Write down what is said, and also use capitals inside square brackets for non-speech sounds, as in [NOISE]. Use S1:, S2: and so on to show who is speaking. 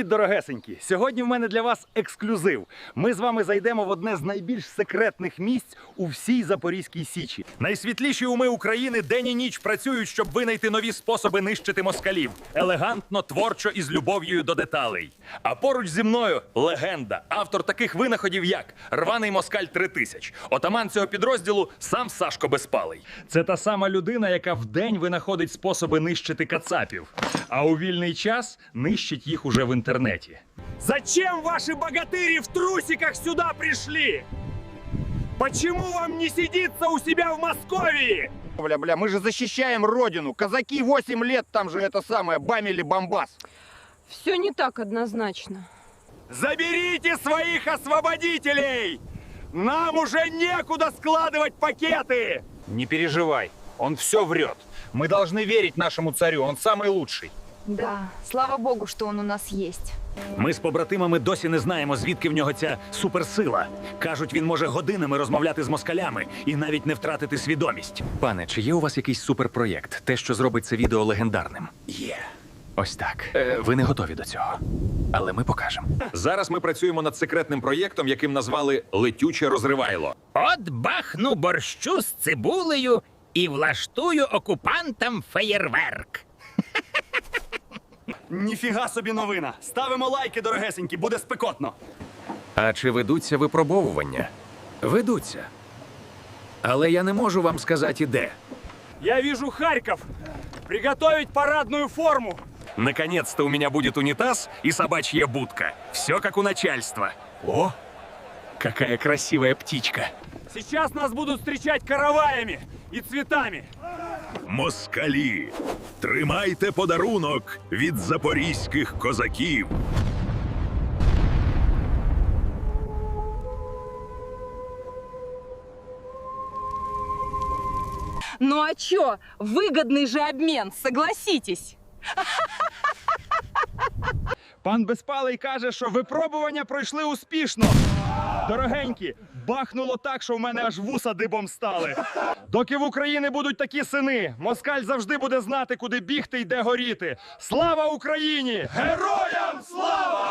S1: Привіт, дорогесенькі! Сьогодні в мене для вас ексклюзив. Ми з вами зайдемо в одне з найбільш секретних місць у всій Запорізькій Січі. Найсвітліші уми України день і ніч працюють, щоб винайти нові способи нищити москалів. Елегантно, творчо і з любов'ю до деталей. А поруч зі мною легенда, автор таких винаходів, як Рваний Москаль 3000. Отаман цього підрозділу сам Сашко Безпалий. Це та сама людина, яка вдень винаходить способи нищити кацапів, а у вільний час нищить їх уже в інтернеті.
S2: Зачем ваши богатыри в трусиках сюда пришли? Почему вам не сидится у себя в Московии?
S3: Бля, бля, мы же защищаем родину. Казаки 8 лет там же это самое, бамили бомбас.
S4: Все не так однозначно.
S2: Заберите своих освободителей! Нам уже некуда складывать пакеты!
S3: Не переживай, он все врет. Мы должны верить нашему царю, он самый лучший.
S5: Да, слава богу, что он у нас есть.
S1: Ми з побратимами досі не знаємо, звідки в нього ця суперсила. Кажуть, він може годинами розмовляти з москалями і навіть не втратити свідомість. Пане, чи є у вас якийсь суперпроєкт? Те, що зробить це відео легендарним? Є. Ось так. Е, ви не готові до цього. Але ми покажемо.
S6: Зараз ми працюємо над секретним проєктом, яким назвали Летюче розривайло.
S7: От бахну борщу з цибулею і влаштую окупантам феєрверк.
S2: Ніфіга собі новина. Ставимо лайки, дорогесенькі, буде спекотно.
S6: А чи ведуться випробовування?
S1: Ведуться. Але я не можу вам сказати де.
S2: Я вижу Харьков. Приготовить парадную форму.
S6: Наконец-то у меня будет унитаз и собачья будка. Все как у начальства. О, какая красивая птичка.
S2: Сейчас нас будут встречать караваями и цветами.
S8: Москалі, тримайте подарунок від запорізьких козаків.
S4: Ну а чё? Выгодный же обмен, согласитесь. [LAUGHS]
S2: Пан Безпалий каже, що випробування пройшли успішно. Дорогенькі, бахнуло так, що в мене аж вуса дибом стали. Доки в Україні будуть такі сини, москаль завжди буде знати, куди бігти і де горіти. Слава Україні! Героям слава!